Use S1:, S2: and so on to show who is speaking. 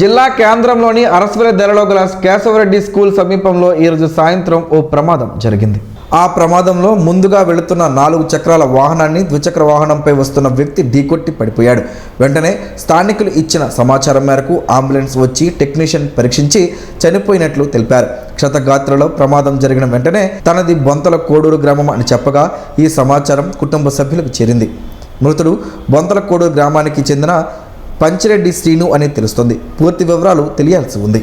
S1: జిల్లా కేంద్రంలోని అరసవెల ధరలో గల కేశవరెడ్డి స్కూల్ సమీపంలో ఈరోజు సాయంత్రం ఓ ప్రమాదం జరిగింది. ఆ ప్రమాదంలో ముందుగా వెళుతున్న నాలుగు చక్రాల వాహనాన్ని ద్విచక్ర వాహనంపై వస్తున్న వ్యక్తి ఢీకొట్టి పడిపోయాడు. వెంటనే స్థానికులు ఇచ్చిన సమాచారం మేరకు అంబులెన్స్ వచ్చి టెక్నీషియన్ పరీక్షించి చనిపోయినట్లు తెలిపారు. క్షతగాత్రలో ప్రమాదం జరిగిన వెంటనే తనది బొంతల కోడూరు గ్రామం అని చెప్పగా ఈ సమాచారం కుటుంబ సభ్యులకు చేరింది. మృతుడు బొంతల కోడూరు గ్రామానికి చెందిన పంచిరెడ్డి శ్రీను అని తెలుస్తుంది. పూర్తి వివరాలు తెలియాల్సి ఉంది.